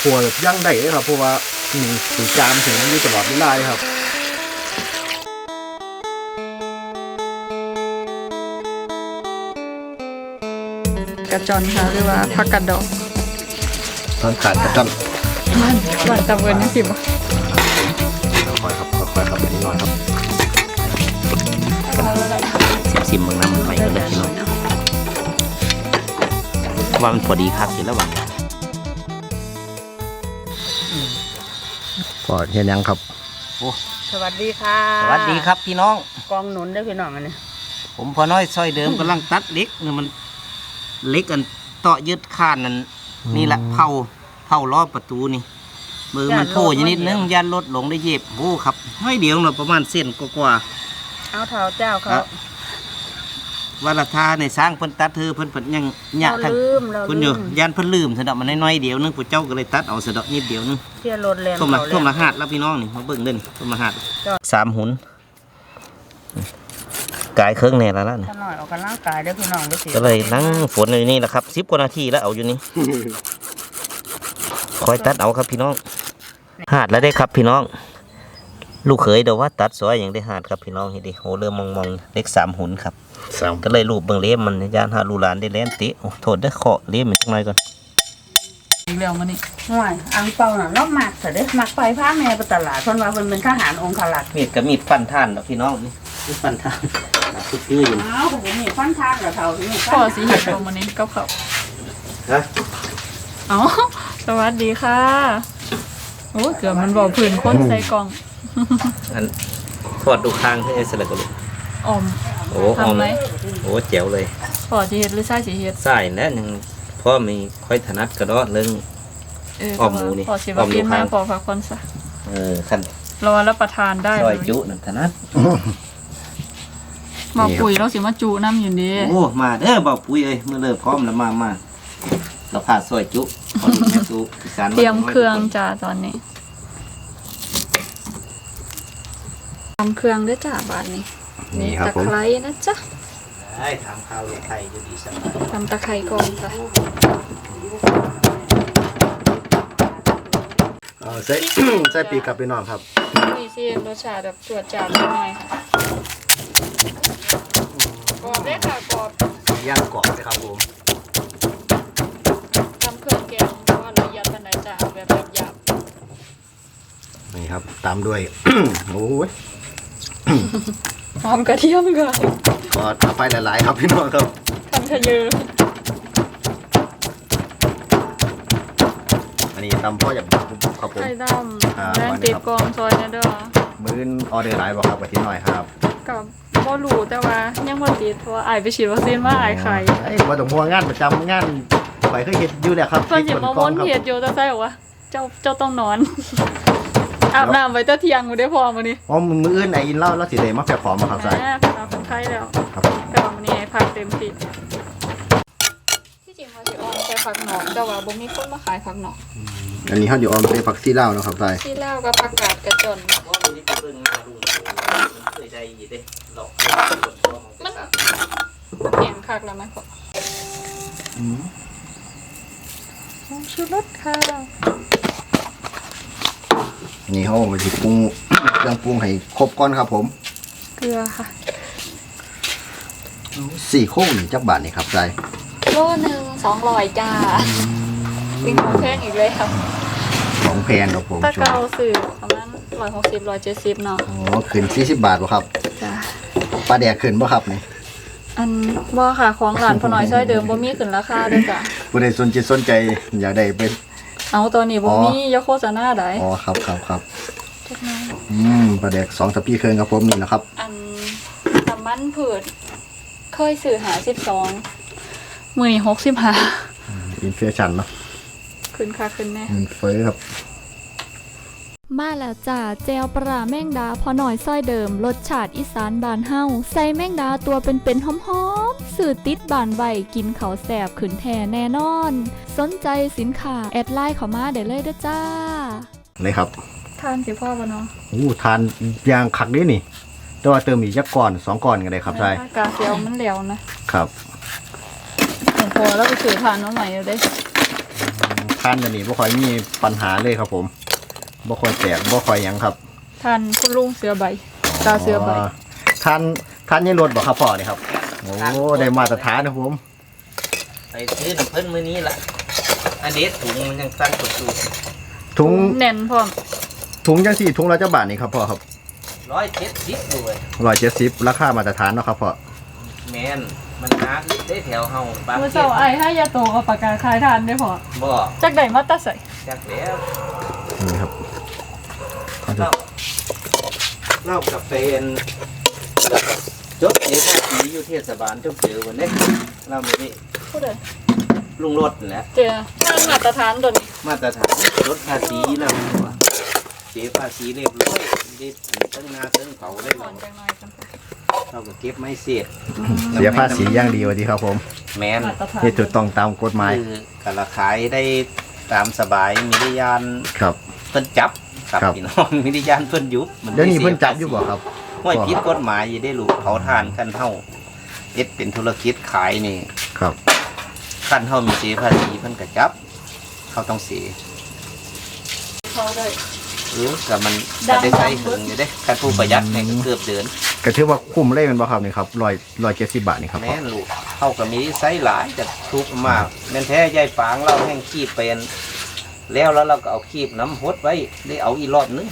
ขัวแบบย่างได้เลยครับเพราะว่าอืมถึงจามถึงอยู่ตลอดเวลาเลยครับกระจอนค่ะหรือว่าผักกระดอกตอนขาดกระจับมันหวานตะเวนนี่สิบ่ค่อยๆครับค่อยๆครับนิดหน่อยครับสิบสิบเมืองน้ำมันไปก็ได้พี่น้องว่ามันพอดีคักอยู่แล้วว่ะ พอเห็นยังครับ สวัสดีค่ะสวัสดีครับพี่น้อง กองหนุนเด้อพี่น้องอันนี้ผมพอน้อยซอยเดิมกำลังตัดเล็กเนี่ยมันเล็กอันเตาะยึดคานนั่นนี่แหละเผาเผารอบประตูนี่ มือมันโผล่อยู่นิดนึงยันรถหลงได้เย็บโอ้ครับห้อยเดียวเนาะประมาณเส้นกว่าเอาเท้าเจ้าๆเขาครับ วาลทาในสร้างเพิ่นตัดเธอเพิ่นเพิ่นยังยะเราทั้งลืมเราคุณลือยู่มยันเพิ่นลืมสะดอกมันน้อยๆเดียวนึงผู้เจ้าก็เลยตัดเอาสะดอกนิดเดียวนึงเที่ยรถแรงท่วมละเขาท่วมละแรงหาดแล้วพี่น้องนี่มาเบิ่งเด่นท่วมละหาดจ้ะสามหุนกายเครื่องแน่แล้วล่ะนี่ถ้าหน่อยออกกำลังกายเด้อพี่น้องเด้อสิก็เลยนั่งฝนอยู่นี่แหละครับสิบกว่านาทีแล้วเอาอยู่นี่ คอยตัดเอาครับพี่น้อง หาดแล้วได้ครับพี่น้อง ลูกเขยเดี๋ยวว่าตัดซอยอย่างได้หาดครับพี่น้องเห็นดิโหเริ่มมองมองๆเล็กสามหุนครับสามก็เลยรูปเบิ่งเล็บมันย่านหาลูหลานได้แล่นติโอ้โทษได้อเคาะเล็บมันจังไรก่อนเร็วมานี่ห่วยอังเปาน่ะรอบมักเถอะเด้อมักไปพาแม่ไปตลาดเพิ่นว่าเพิ่นเป็นทหารองครักษ์มีดกับมีดฟันท่านเนาะพี่น้องนี่มีดฟันท่านคือชื่ออยู่อ้าวผมมีฟันทานกับเท่าที่นี่พ่อสิเห็ดบ่มานี่กับเขาวฮะเอ๋อสวัสดีค่ะโอ้เกือบมันบอกผื่นคนใส่กล่อง อันทอดดูข้างให้เสร็จแล้วก็ลูกออม โอ้หอมทำไหม โอ้แจ๋วเลยพ่อสิเฮ็ดหรือใส่สิเฮ็ดใส่แน่หนึ่งพ่อมีค่อยถนัดกระดอเรื่อง เออออมหมูนี่พ่อสิอว่าอมกินดูมาข้างพ่อฝากคนซะเออขันรอรับประทานได้ซอยจุนั่นถนัดบอกปุ๋ยเราสิมาจุน้ำอยู่ดีโอ้มาเด้อบอกปุ้ยเอ้ยเมื่อเลิกพร้อมแล้วมามาเราพาซอยจุขอดูแม่จุอีสานเตรียมเครื่องจ้าตอนนี้ ทำเครื่องด้วยจ้าบาทนี้นี่ครับตะผม ไคร้นะจ๊ะได้ถามข่าวไทยอยู่ดีสักทำตะไคร้ก่อนจ้ะเออใส่ ใส่ปีกกลับไปนอนครับนี่สิรสชาติแบบตรวจจัดหน่อยค่ะกรอบเลยค่ะกรอบย่างกรอบเลยครับผมทำเครื่องแกงเพราะว่าละเอียดปานใดจ้ะเอาแบบหยาบนี่ครับตามด้วย โอ้ยๆ หอมกระเทียมก่อนก็เอาไปหลาย ๆ ครับพี่น้องครับทำทะเยออันนี้ตำพ่ออยากครับผม ไข่ดอ่าำแรงวันนี้ติดครับกองซอยนะเด้อมื้อนออเดอร์หลายบ่ครับกะทิหน่อยครับกับบ่รู้แต่ว่ายังบ่ติดเพราะว่าอายไปฉีดวัคซีนมาอายไข่ไอ้ว่าต้องพัวงานประจำงานไปเคยเฮ็ดอยู่แล้วครับเพิ่นสิมาวนเฮ็ดอยู่แต่ใส่บอกว่าเจ้าเจ้าต้องนอน อาบน้ำไว้แต่เที่ยงมื้อได้พอมื้อนี้อ๋อมื้ออื่นไอ้ยินเล่าแล้วสิได้มาแผ่ของมาครับใส่แม่พาคนไข้แล้วครับแต่ว่ามื้อนี้ให้พักเต็มที่ที่จริงว่าสิออมใส่ผักหนอกแต่ว่าบ่มีคนมาขายผักหนอกอันนี้เฮาอยู่ออมใส่ผักซีลาวเนาะครับใส่ที่แล้วก็ผักกาดกระจนว่ามันนี่เป็นเรื่องงานลุงเคยใจอยู่เด้หลอกมันเปลี่ยนคักแล้วไหมพ่อผงชูรสค่ะอั นนี้เฮามาสิปรุงเครื่องปรุงให้ครบก่อนครับ ผมเกลือค่ะสี่โค้งนี่จักบาทนี่ครับใส่โลหนึ่งสองร้อยจ้าลิงของแพงอีกเลยครับของแพงครับผมถ้าช่วเกางสื่อประมาณร้อยหกสิบร้อยเจ็ดสิบเนาะอ๋อขึ้น40บาทบ่ครับจ้าปลาแดกขึ้นบ่ครับนี่อันว่าค่ะของหลานพอน้อยซอยเดิมบ่มีขึ้นราคาเด้วยจ้ะผู้ใดสนใจสนใจอยากได้เป็น เอาตอนนี้บ่อ๋อมีอยาโฆษณาใดอ๋อครับครับครับจักหน่อยอืมปลาแดกสองสปีเครื่องครับผมนี่นะครับ อันน้ำมันผืดเคยซื้อหาสิบสองมือนี้หกสิบห้าอินเฟชั่นเนาะขึ้นค่ะขึ้นแน่ เงินเฟ้อครับ มาแล้วจ้าเจลปลาแมงดาพอหน่อยซ้อยเดิมรสชาติอีสานบานเฮาใส่แมงดาตัวเป็นๆหอมๆสื่อติดบานไววกินเขาวแสบขืนแท่แน่นอน สนใจสินค้าแอดไลน์เขามาได้เลยเด้อจ้าเลยครับ ทานสิพ่อบ่เนาะอู้ทานยางคักนี่นี่ แต่ว่าเติมอีกจักก่อนสองก่อนก็ได้ครับใช่กาเซียวมันเหลวนะครับของพอแล้วไปซื้อทานน้องใหม่อยู่เด้ทานอันนี้บ่ค่อยมีปัญหาเลยครับผม บ่ค่อยแตกบ่ค่อยหยังครับท่านคุณลุงเสือใบ ตาเสือใบ ทานทานยี่รถบ่ครับพ่อนี่ครับ โอ้ได้มาตรฐานนะผมไปซื้อน้ำเพิ่นมื้อนี้ล่ะ อันนี้ถุงมันยังตั้งกดสูตรถุงแน่นพร้อมถุงจังสี่ถุงละเจ้าบาทนี่ครับพ่อครับร้อยเจ็ดสิบด้วยร้อยเจ็ดสิบราคามาตรฐานเนาะครับพ่อแมนมันหาได้แถวเฮาบางเมื่อเที่เช้ายไอ้ถ้ายาโตเอาปากกาคายทานได้พอบ่จักได้มาตัดใส่จักแล้วนี่ครับ เล่าเล่ากับเป็นจดเอกสีอยู่เทศบาลจบเจอวันนี้เล่าไม่ได้ผู้ใดลุงรถนั่นแหละเจอทางมาตรฐานตัวนี้มาตรฐานลดภาษีแล้วเสียภาษีเรียบร้อยได้ตั้งหนาตั้งเขาได้ก่อเรานจังหน่อยกันเราก็เก็บไม่เสียเสียภาษีอย่างดีวันนี้ครับผมแมน มาตรฐานนี่ถูกต้องตามกฎหมายคือกระขายได้ตามสบายมีได้ยานครับเพิ่นจับ ครับครับ พี่น้องมีได้ยานเพิ่นยุบมัเดี๋ยวนี้ไม่สีเพิ่นจับอยู่บ่ครับ ห้วยผิดกฎหมายอย่าได้ลูกเผาทานขั้นเท่าเอ็ดเป็นธุรกิจขายนี่ครับ ขั้นเท่ามีเสียภาษีเพิ่นก็จับ เขาต้องเสียเขาได้ เออกับมันดัก็งได้ใช้ถึงอยู่เด้คันผู้ประหยัดเนี่ยก็เกือบเดือนก็ถือว่าคุ้มเลยแมันบ่ครับนี่ครับร้อยร้อยเจ็ดสิบบาทนี่ครับพ่แม่อนลูกเขาก็มีไซส์หลายจะทุกข์มากแม่นแท้ยายปางเราแห้งคีบเป็น แล้วแล้วเราก็เอาคีบน้ำหดไว้ได้เอาอีกรอบนึง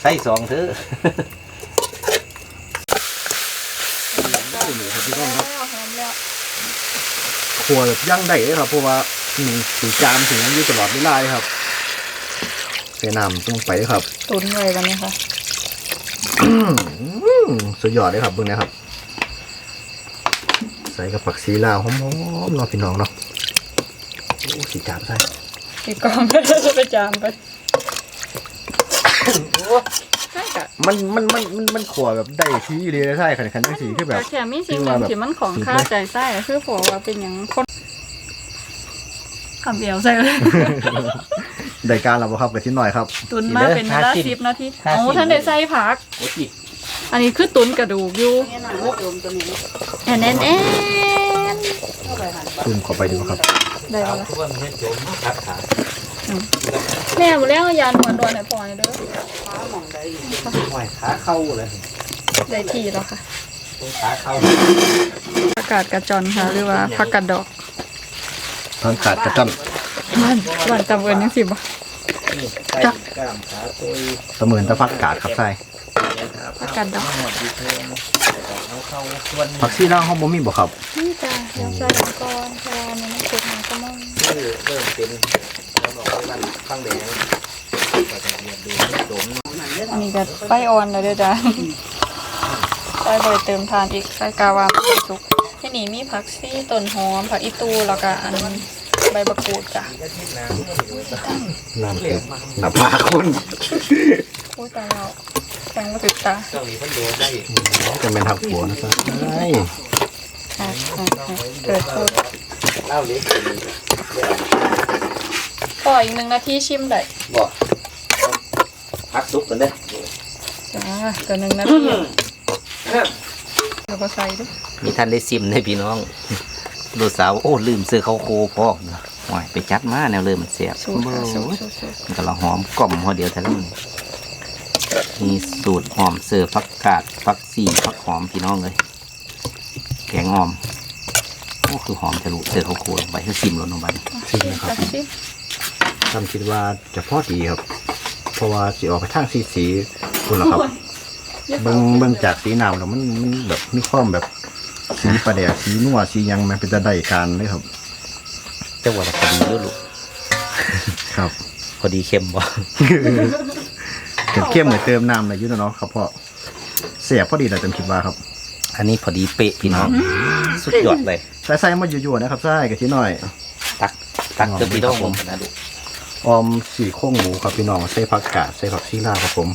ใส่สองเถอะแล้วหอมแล้วครัวแบบย่างได้เลยครับเพราะว่าอืมสีจามสีนั้นอยู่ตลอดเวลาเลยครับใส่น้ำลงไปเลยครับตุนไว้กันนี่ค่ะอืมสุดยอดเลยครับเบิ่งนะครับ ใส่กับผักชีลาวหอมๆเนาะพี่น้องเนาะโอ้สีจามใส่ ตีกองจะไปจามไปใช่กะมันมันมันมันมันขัวแบบได้ทีเลยใช่ขันขันจังสีคือแบบ แค่มีสิ่งหนึ่งที่มันของค่าใจไส้ก็คือผัวว่าเป็นอย่างคนคำเดียวใส่เลยได้การแล้วบ่ครับกับชิ้นหน่อยครับ ตุนมาเป็นเวลาสิบนาทีห้าสิบโอ้ท่านได้ใส่ผักโอ้ยอันนี้คือตุนกระดูกอยู่นี่น่ะมันโยมตัวนี้แอนแอนแอนเข้าไปหั่นตุ่มเข้าไปดูครับ ได้เอาแล้วทุกวันนี้โจมทัดขาแม่มาแล้วยานหัวดวนให้พ่อให้เด้อฟ้าหมองได้ห้อยขาเข้าเลยได้ที่แล้วค่ะตรงขาเข้าผักกาดกระจอนค่ะ หรือว่าผักกาดดอกทานขาดกระจันบ้านบ้านตำเอิญยังสิบ่นี่ใส่กล้ามขาตัวตะเหมือนตะพักกาดครับใส่ผักกาดดอก หมดดีเทล เอาเข้าส่วนผักชีลาวเฮาบ่มีบ่ครับนี่จ้ะเดี๋ยวใส่ลงก่อนเพราะว่ามันไม่สุกมันก็มั่งเริ่มเริ่มเป็นเราบอกว่ามันข้างแดงก็จะเรียนดูโดมอันนี้ก็ใบอ่อนแล้วเด้อจ้ะใส่บ่อยเติมทานอีกใส่กาวาผักสุกที่นี่มีผักซี่ต้นหอมผักอีตูแล้วก็อันใบบักกูดจ้ะน้ำเต็มหน้าผากคุณ พูดตาเราแทงมาติดตาเจ้าหลีพันโดได้จะเป็นทักหัวนะจ๊ะใช่อะอะอะเกิดพูดเล่าเล็กพออีกหนึ่งนาทีชิมได้บอกพักซุปกันเด้อจ้ากินหนึ่งนาทีแล้วก็ใส่ด้วยมีท่านได้ซิมได้พี่น้องลูกสาวโอ้ลืมซื้อข้าวโคพอกว่ายไปจัดมาแนวเลยมันเสียบสูตรค่ะสูตรสูตรสูตรมันก็ละหอมกล่อมพอเดียวเท่านั้น มีสูตรหอมเสือฟักกาดฟักซีฟักหอมพี่น้องเลยแกงหอมโอ้คือหอมทะลุเสือข้าวโคลงไปให้ซิมลงลงไปชิมนะครับจัดสิทำคิดว่าจะพอดีครับ เพราะว่าสิออกไปทางสีสีคุณล่ะครับเบิ่งเบิ่งจากสีน้ำแล้วมันมันแบบมีความแบบสีประแดกสีนัวสีหยังมันเป็นจะได้การเลยครับเจ้าว่าพอดีด้วยลูกครับ พอดีเค็มบ่ เข้มๆเหมือนเติมน้ำเลยอยุ่เนาะครับพ่อเสียบพอดีแต่เต็มคิดว่าครับ อันนี้พอดีเป๊ะพี่น้อง สุดยอดเลยใส่ใส่มาอยู่ๆนะครับใส่กะทิหน่อย ตักตักเติมพี่น้องผมนะลูกออมสี่โค้งหมูครับพี่น้องใส่ผักกาดใส่ผักชีลาวครับผม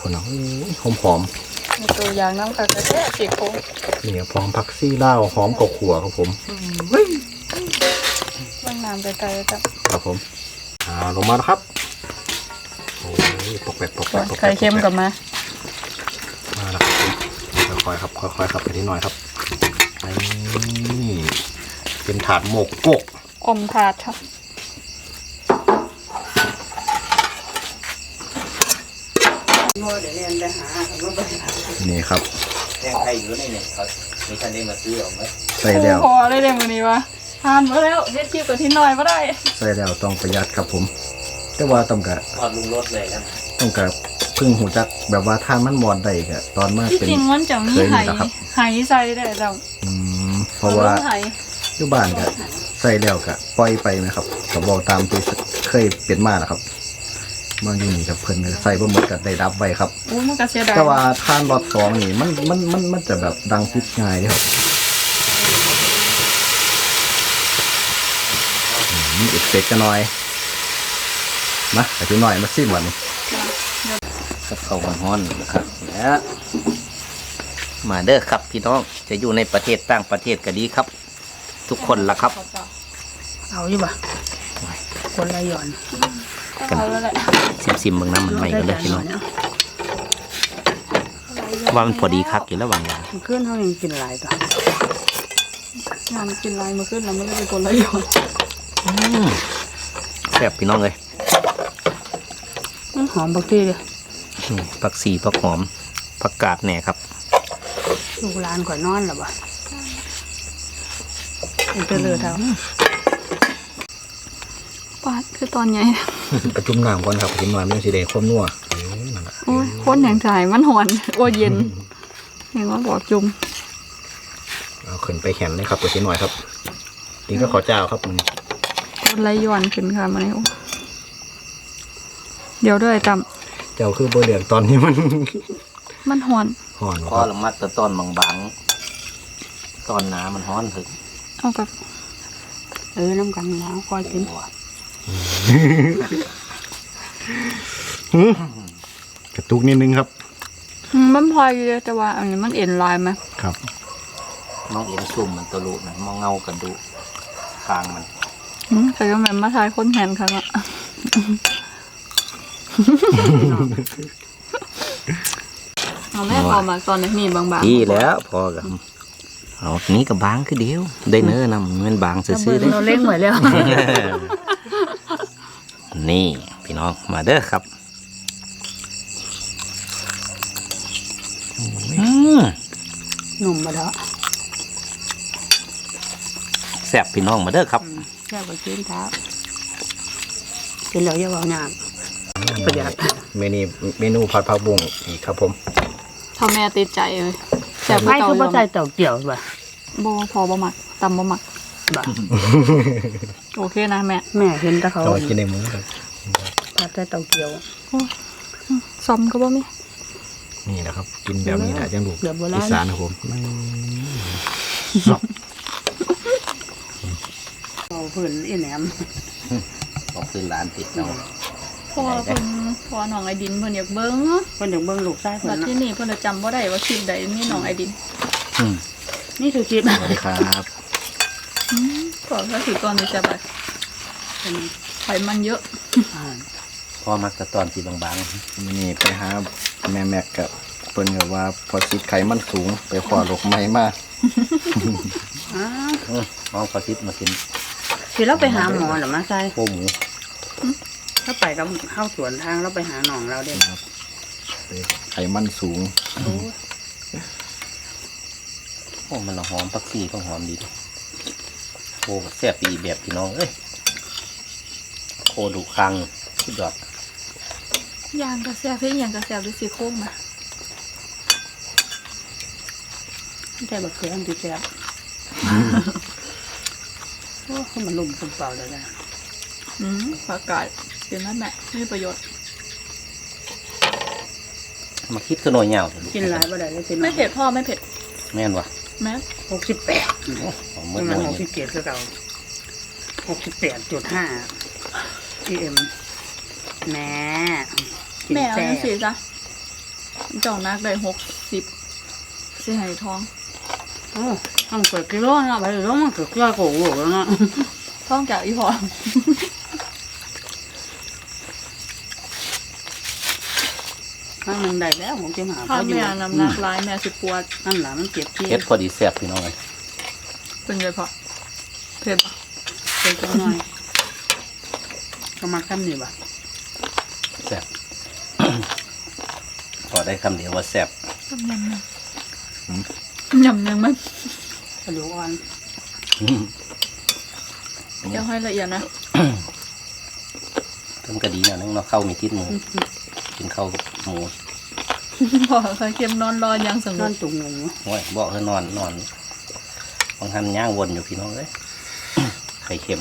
ผลน้องหอมหอมมีตัวอย่างน้ำค่ะกระแทกสีโค้งๆนี่พร้อมผักชีลาวหอมกับขัวครับผมเบื้องน้ำไกลๆจ้ะครับผมอ่าลงมาแล้วครับโอ้ย ปกแปกปกแปกไข่เค็มกลับมามาแล้วครับค่อยๆครับค่อยๆครับไปนิดหน่อยครับนี่เป็นถาดหมกโกกอมถาดครับนี่ครับยังใครอยู่ในนี้ยเขามีท่านได้มาซื้อหรือไม่ใส่แล้วพอได้เรื่อวันนี้วะทานมาแล้วเฮ็ดคิวตัวที่น้อยมาได้ ใส่แล้วต้องประหยัดครับผม แต่ว่าต้องกะทอดลุงรถเลยนะ ต้องกะพึ่งหูจักแบบว่าทานมันมอนได้กะตอนมาที่เป็น จริงมันจะมีเคยไหมีนะครับ ไหใส่ได้เจ้าอืมเพราะว่าอไหอยู่บ้านกะใส่แล้วกะปล่อยไปไหมครับก็บอกตามที่เคยเป็นมานะครับมาอยู่นี่กับเพิ่นก็ใส่บ่หมดก็ได้รับไว้ครับ อู้มันก็เสียดายแต่ว่าทานรอดสองนี่มันมันมันมันจะแบบดังติดง่ายเด้ครับอืมมีเอฟเฟกต์กันหน่อยมาไปดูหน่อยมาซิมวันนี้ กับข้าวฮ้อนๆนะครับแล้วมาเด้อครับพี่น้องจะอยู่ในประเทศต่างประเทศก็ดีครับ ทุกคนละครับ เอาอยู่ป่ะคนละหย่อนต้องเอาแล้วแหละซิมซิมๆเบางน้ำมันใหม่กันเลยพี่น้องว่ามันพอดีคักอยู่แล้วบางอย่างมันขึ้นเขายังกินหลายตัวงานกินลายมาขึ้นแล้วไม่ได้เป็นคนละหยอนแซ่บพี่น้องเลยมันหอมบักทีเลยนี่ ผักสีผักหอมผักกาดแหน่ครับ ลูกหลานก่อนนอนหรอป่ะมันจะเลือเท่าปาดคือตอนใหญ่ประจุมน้ำก่อนครับกินหน่อยมันสิได้ความนัวเออนั่นล่ะโอ้ยคนอย่างถ่ายมันหอนโอ้ยเย็นเห็นว่าบอกจุ่มเอาขึ้นไปแขนเลยครับตัวชิ้นหน่อยครับกินก็ขอเจ้าครับมันคนละหยอนขึ้นค่ะมาเนี่ยเดี๋ยวด้วยจ เจ้าคือโบเดืองตอนนี้มันำมันหอน ห่อนพคอรับละมัดแตะตอนบางๆ ตอนหนามันฮ้อนถึงเอากับ เออน้ำกันแล้วคอยกินกระตุกนิดนึงครับ อืมมันพออยู่เลยแต่ว่า อันนี้มันเอ็นลายไหมครับมองเห็นซุ่มมันตะลุนะมองเงากระดูกคางมัน อืมแต่ก็แม่นมาทายคนแทนค่ะอะ เอาแม่พอมาตอนนี้นี่บางๆดีแล้วพอกับเอานี้กับบางคือเดียว ได้เนื้อนำมันบางซื่อๆได้เราเล่งไว้แล้ว นี่พี่น้องมาเด้อครับอืมหนุ่มมาแล้วแซ่บพี่น้องมาเด้อครับแค่ไปกินเท้ากินแล้วอย่าเอาหนัก ประหยัดเมนูเมนูผัดผักบุ้งอีกครับผมเท่าแม่ติดใจเลยแต่ไม่เก่าคืออบ่ยู่ใจเต่าเกี่ยวป่ะบ่พอบ่มักตำบ่มักบ่โอเคนะแม่แม่เห็นแต่เขาจอยกินในมือครับผัดแต่เต่าเกี่ยวซอมก็บ่มีนี่แหละครับ กินแบบนี้แหละจังลูกแบบโบราณอีสานครับผมเอาพื้นอีแหนมของคืนร้านติดเนาะ พอเพิ่นพอน้องไอดินเพิ่นอยากเบิ่งเพิ่นอยากเบิ่งลูกชายบัเพิ่ดนนะที่นี่เพิ่นจะจำบ่ได้ว่าคลิปใดมีน้องไอดินอืมนี่คือคลิปสวัสดีครับอืมก็ถ้าถือตอนนี้จะแบบไขมันเยอะอ่าพอมักแตะตอนสีบางวันนี้ไปหาแม่แม็กกับเพิ่นก็ว่าพอสิไขมันสูงไปขอโรคไม้มาอ่าๆอืมน้องขอทิพมากิน สิเราไปหาหมอเหรอมาใช่โค้หมู ถ้าไปกับเข้าสวนทางเราไปหาหนองเราเด้ไขมันสูงโอ้มันละหอมผักชีก็หอมดีเด้อโอ้แซ่บอีแบบพี่น้องเอ้ยโคดูคังสุดยอดย่างกระแซบเพิ่งย่างกระแซบด้วยซี่โครงมาไม่ใช่บักเขืออันที่แซ่บโอ้ให้มันลุ่มปุ่มเปล่าเลยนะอืมผักกาด เป็นนั่นแหละมีประโยชน์ มาคิดขึ้นหน่อยเหงาเถอะลูกินหลายบ่ได้เลยสิไม่เผ็ดพ่อไม่เผ็ดแม่นวะแม่หกสิบแปดหอมเมื่มัอนหน่หอกยสิบเจ็ดคือเก่าหกสิบแปดจุดห้าพีเอ็มแม่กินแม่เอาแซ่จังบสิจ้ะเจ้านักได้หกสิบสิให้ทองโอ้ต้องเกิดกิโลนะไปแล้วมันเกิดกิโลโกโก้แล้วนะท้องจากอีพอางหนึ่งได้แล้วผมจะหาถ้าเขาอยู่แม่น้ำหนักร้ายแม่สิปวดนั่นแหละมันเจ็บที่เฮ็ดพอดีแซ่บพี่น้องเลยเป็นไงพอเผ็ดปะเป็นจังหน่อยก็มาคำนี้บ่แซ่บบอกได้คำเดียวว่าแซ่บยำยำยังมันกระดูกอ่อนอืมเดี๋ยวให้ละเอียดนะเพิ่มก็ดีหน่อยนึงเนาะเข้ามีทิศหมูกินข้าวกับหมู พอเคยเค็มนอนรอยังสงนอบนบตุ่มหมูโอ้ยบอกเธอนอนนอนบางทันย่างวนอยู่พี่น้องเลยไข่เค็ม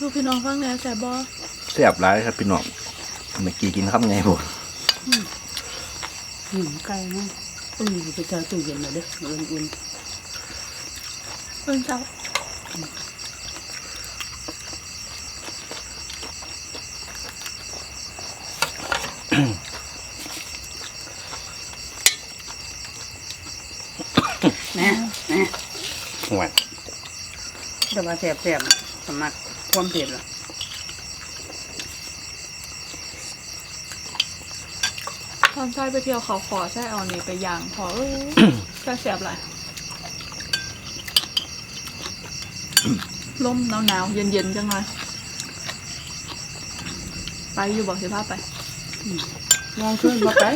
สู้พี่น้องฟังแหน่แสบบอแซ่บหลายครับพี่น้องเมื่อกี้กินคำใหญ่บ่หืมไก่เนาะอุ้ยไปเจอตู้เย็นมาเด้ออุ่นเพิ่งเช้า ๆแน่แน่ หวาน แต่ ว่าแสบๆสมัครความเผ็ดเหรอตอนใช่ไปเที่ยวเขาขอใช่เอานี่ไปย่างพอเออแซ่บแสบหลายลมหนาวๆเย็นๆจังเลยไปอยู่บอกสิพาไปมองขึ้นมาไป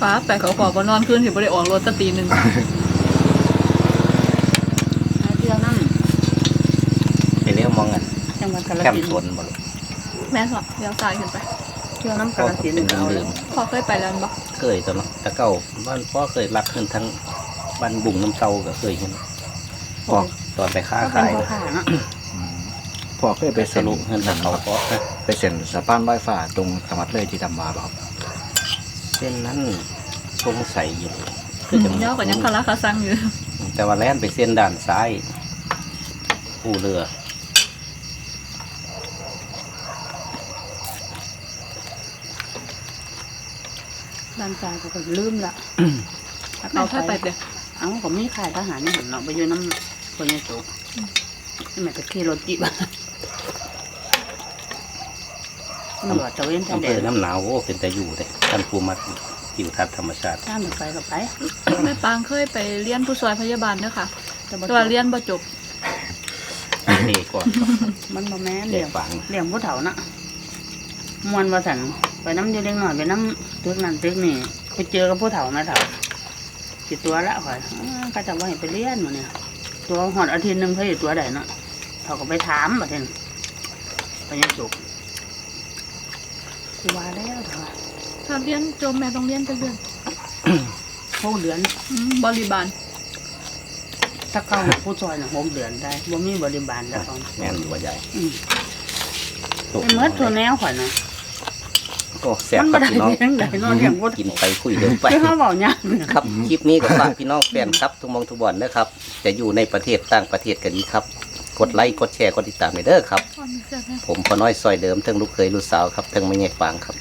ฟ้าไปเขาขอก็นอนขึ้นถึงไม่ได้ออกรถสักตีหนึ่ง หาเที่ยวนั่ง ไปเรียกมอง อะจังหวัดกาฬแคมสินป์ธุ์ทนบ่ลูกแม่สอดเลี้ยวซ้ายขึ้นไปเที่ยวน้ำกาก็ฬสินธุ์เป็นเอาเรื่แล้อวงพอเคยไปแล้วบอกเคยตัวเนาะแต่เก่าบ้านพ่อเคยรักขึ้นทั้งบ้านบุ่งน้ำเตาก็เคยเห็นพ่อตอนไปค้าก็เป็นขายพ่อค้าเนาะพ่อเคยไปสเซ็นรุปเงินทางเขาเพราะนะไปเซ็นสะพานลอยฟ้าตรงจังหวัดเลยที่ทำมาบ่ครับเส้นนั้นสงสัยอยู่คือจะเดี๋ยวก่อนยังคาราคาซังอยู่แต่ว่าแล่นไปเส้นด้านซ้ายผู้เรือ ด้านซ้ายก็ก็ลืมละถ้าเราเข้าค่อยไปไปเดี๋ยวเอ้าก็มีขายทหารนี่เห็นเนาะไปอยู่น้ำคนยโสนี่แม่ก็ขี่รถจีบตำรวจตะเวนชายอำแดเภอนน้ำหนาวโอ้เป็นแต่อยู่เลยท่านภูมิทิวทัศน์ธรรมชาติ ข้ามไปก็ไปแม่ปางเคยไปเรียนผู้ช่วยพยาบาลด้วยค่ะแต่บ่แต่ว่าเรียนบ่จบเทก่อน มันบ่แม่นเรีเลี้ยยกงฝัง เลี้ยงผู้เฒ่านะมวนว่าสัน ไปน้ำอยู่เล็กหน่อยไปน้ำตึกนั่นตึกนี่ไปเจอกับผู้เฒ่านะเฒ่ากี่ตัวละข่อยอ้าก็จะว่าให้ไปเรียนหมาเนี่ยตัวหอดอาทิตย์หนึ่งเขาอยู่ตัวใดเนาะเขาก็ไปถามบัดนี้ไปยังสุกคือว่าแล้วเถอะถ้าเรียนจบแม่ต้องเรียนจะเรียนหกเดือนอืมบริบาลถ้าเข้าผู้ซอยน่ะหกเดือนได้บ่มีบริบาลแล้วเขาแม่นหัวใหญ่อืมลูกไอ้เมื่อตัวแนวข่อยนะ โอ้แซ่บมันคบ่รับได้พี่น้องเลี้ยงได้เนอนเลี้ยงบ่กินไปคุยเดินไปที่เขาบอกเนี่ยครับคลิปนี้ก็ฝากพี่น้องแฟนครับ ทุกหมองทุกบอลนะครับ จะอยู่ในประเทศต่างประเทศกันดีครับ กดไลค์กดแชร์กดติดตามไปเด้อครับอ๋อมีเสื้อแม่ผมพอน้อยซอยเดิมทั้งลูกเคยลูกสาวครับทั้งไม่ใหญ่ปางครับ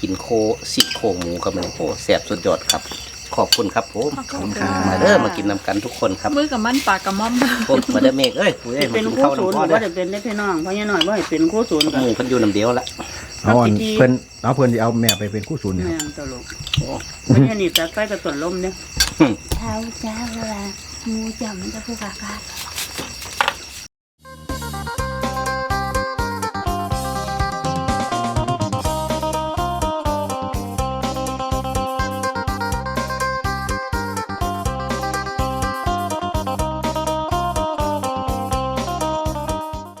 กินโคสิโครงหมูครับมันโอ้แซ่บสุดยอดครับ ขอบคุณครับผมขอบคุณค่ะ มาเด้อมากินนำกันทุกคนครับมือกับมันปากกับม่อมโอ้มาเด้อเมฆเอ้ยคุยเอ้ยมาเป็นกินคู่ข้าวศูนย์น้ำพ่อหรือเด้ว่าอจะเป็นได้พี่น้องเพราะยังหน่อยว่าให้เป็นคู่ศูนย์หกัน มูเพันอยู่น้ำเดียวละ เอาอันที่เพิ่นเอาเพิ่นสิเอาแม่ไปเป็นคู่ศูนย์เนี่ยแม่งตลกโอ้ไม่ใช่นี่แต่ใกล้กับต้นลมเนี่ยเช้าเช้าเวลางูจับมันจะพูดกากา